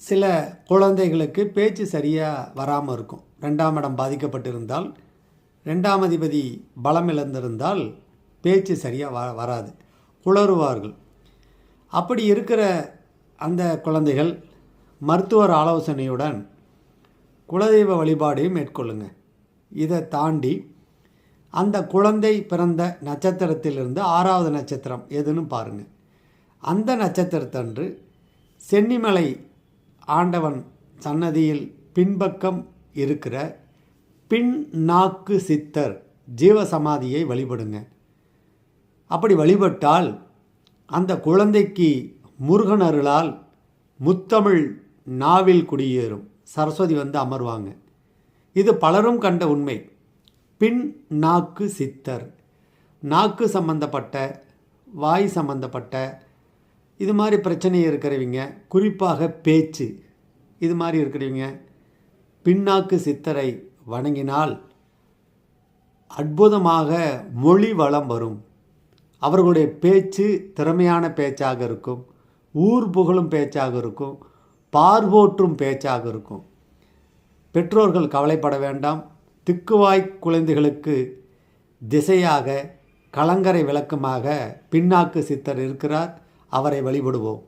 சில குழந்தைகளுக்கு பேச்சு சரியாக வராமல் இருக்கும். ரெண்டாம் இடம் பாதிக்கப்பட்டிருந்தால் ரெண்டாம் அதிபதி பலம் இழந்திருந்தால் பேச்சு சரியாக வ வராது. குளறுவார்கள். அப்படி இருக்கிற அந்த குழந்தைகள் மருத்துவர் ஆலோசனையுடன் குலதெய்வ வழிபாடையும் மேற்கொள்ளுங்க. இதை தாண்டி அந்த குழந்தை பிறந்த நட்சத்திரத்திலிருந்து ஆறாவது நட்சத்திரம் எதுன்னு பாருங்கள் அந்த நட்சத்திரத்தன்று சென்னிமலை ஆண்டவன் சன்னதியில் பின்பக்கம் இருக்கிற பின் நாக்கு சித்தர் ஜீவசமாதியை வழிபடுங்க. அப்படி வழிபட்டால் அந்த குழந்தைக்கு முருகன் அருளால் முத்தமிழ் நாவில் குடியேறும். சரஸ்வதி வந்து அமர்வாங்க. இது பலரும் கண்ட உண்மை. பின் நாக்கு சித்தர். நாக்கு சம்பந்தப்பட்ட வாய் சம்பந்தப்பட்ட இது மாதிரி பிரச்சனை இருக்கிறவங்க குறிப்பாக பேச்சு இது மாதிரி இருக்கிறவங்க பின்னாக்கு சித்தரை வணங்கினால் அற்புதமாக மொழி வளம் வரும். அவர்களுடைய பேச்சு திறமையான பேச்சாக இருக்கும். ஊர் புகழும் பேச்சாக இருக்கும். பார்வோற்றும் பேச்சாக இருக்கும். பெற்றோர்கள் கவலைப்பட வேண்டாம். திக்குவாய் குழந்தைகளுக்கு திசையாக கலங்கரை விளக்கமாக பின்னாக்கு சித்தர் இருக்கிறார். அவரை வழிபடுவோம்.